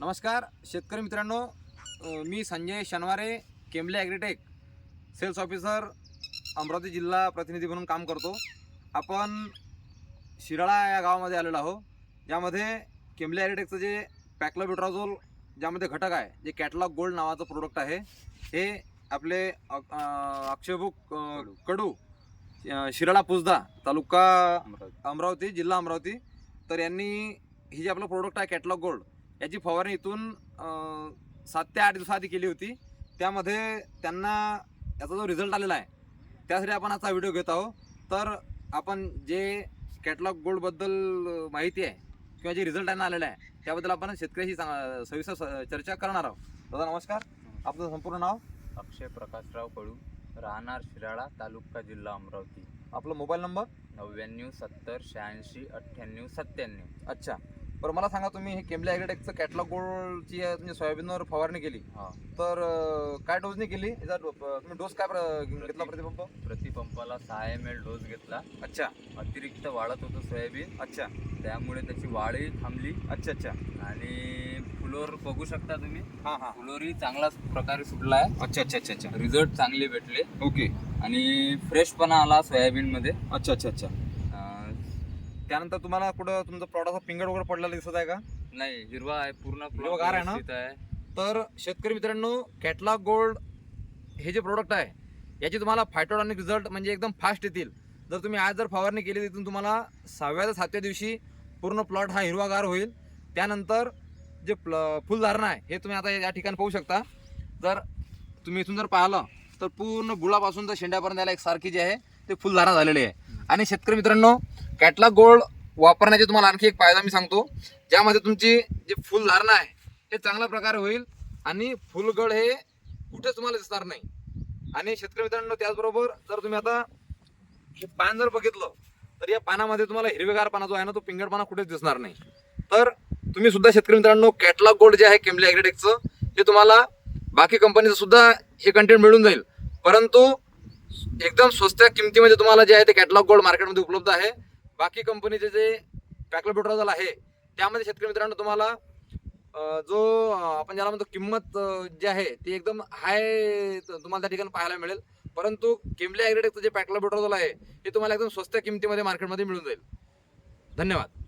नमस्कार शेतकरी मित्रांनो मी Sanjay Shanware Kemle agritech sales officer Amravati जिल्हा प्रतिनिधी म्हणून काम करतो. आपण शिराळा या गावामध्ये आलेलो आहो ज्यामध्ये केमले ॲग्रीटेकचं जे पॅक्लोबिट्राझोल ज्यामध्ये घटक आहे जे कॅटलॉग गोल्ड नावाचं प्रोडक्ट आहे हे आपले अक्षयभूक कडू शिराळा पुसदा तालुका अमरावती. जिल्हा अमरावती. तर यांनी हे जे आपलं प्रोडक्ट आहे कॅटलॉग गोल्ड याची फवारणी इथून सात ते आठ दिवसाआधी केली होती. त्यामध्ये त्यांना याचा जो रिझल्ट आलेला आहे त्यासाठी आपण आजचा व्हिडिओ घेत आहोत. तर आपण जे कॅटलॉग गोल्डबद्दल माहिती आहे किंवा जे रिझल्ट त्यांना आलेला आहे त्याबद्दल आपण शेतकऱ्याशी चांग- सविस्तर चर्चा करणार आहोत. दादा नमस्कार. आपलं संपूर्ण नाव? अक्षय प्रकाशराव कडू राहणार शिराळा तालुका जिल्हा अमरावती. आपलं मोबाईल नंबर नव्याण्णव सत्तर शहाऐंशी अठ्ठ्याण्णव सत्त्याण्णव. अच्छा. बरं मला सांगा तुम्ही हे केमले ॲग्रेटेकचं कॅटलॉग गोल्डची अं, तुम्ही सोयाबीनवर फवारणी केली हा. तर अं, काय डोसने केली? याचा डो- तुम्ही डोस काय प्र- घेतला प्रतिपंप? प्रतिपंपाला सहा एम एल डोस घेतला. अच्छा. अतिरिक्त वाढत होतं सोयाबीन. अच्छा. त्यामुळे त्याची वाढही थांबली. अच्छा अच्छा. आणि फुलोर बघू शकता तुम्ही. हां हां. फुलोरही चांगलाच प्रकारे सुटला आहे अच्छा अच्छा अच्छा अच्छा. रिझल्ट चांगले भेटले. ओके. आणि फ्रेशपणा आला सोयाबीन मध्ये अच्छा अच्छा अच्छा. त्यानंतर तुम्हाला कुठं तुमचा प्लॉटाचा पिंगड वगैरे पडलेला दिसत आहे का? नाही हिरवा आहे पूर्ण हिरवागार आहे ना? व्यवस्थित आहे. तर शेतकरी मित्रांनो कॅटलॉग गोल्ड हे जे प्रोडक्ट आहे याचे तुम्हाला फायटोडॉनिक रिझल्ट म्हणजे एकदम फास्ट येतील. जर तुम्ही आज जर फवारणी केली तिथून तुम्हाला सहाव्या ते सातव्या दिवशी पूर्ण प्लॉट हा हिरवागार होईल. त्यानंतर जे प्ल फुलधारणा आहे हे तुम्ही आता या ठिकाणी पाहू शकता. जर तुम्ही इथून जर पाहिलं तर पूर्ण बुळापासून तर शेंड्यापर्यंत याला एक सारखी जे आहे ते फुलधारणा झालेली आहे. आणि शेतकरी मित्रांनो कॅटलॉग गोल्ड वापरण्याचे तुम्हाला आणखी एक फायदा मी सांगतो. ज्यामध्ये तुमची जे फुलधारणा आहे हे चांगल्या प्रकारे होईल आणि फुलगड हे कुठेच तुम्हाला दिसणार नाही. आणि शेतकरी मित्रांनो त्याचबरोबर जर तुम्ही आता हे पान जर बघितलं तर या पानामध्ये तुम्हाला हिरवेगार पाना जो आहे ना तो पिंगडपाना कुठेच दिसणार नाही. तर तुम्ही सुद्धा शेतकरी मित्रांनो कॅटलॉग गोल्ड जे आहे केमली ॲग्रेटेकचं हे तुम्हाला बाकी कंपनीचं सुद्धा हे कंटेंट मिळून जाईल. परंतु एकदम स्वस्त किमतीमध्ये तुम्हाला जे आहे ते कॅटलॉग गोल्ड मार्केटमध्ये उपलब्ध आहे. बाकी कंपनीचे जे पॅक्लोपेट्रोजल आहे त्यामध्ये शेतकरी मित्रांनो तुम्हाला जो आपण ज्याला म्हणतो किंमत जी आहे ती एकदम हाय तुम्हाला त्या ठिकाणी पाहायला मिळेल. परंतु किमले ॲग्रेटेकचं जे पॅक्लोपेट्रोजल आहे हे तुम्हाला एकदम स्वस्त किमतीमध्ये मार्केटमध्ये मिळून जाईल. धन्यवाद.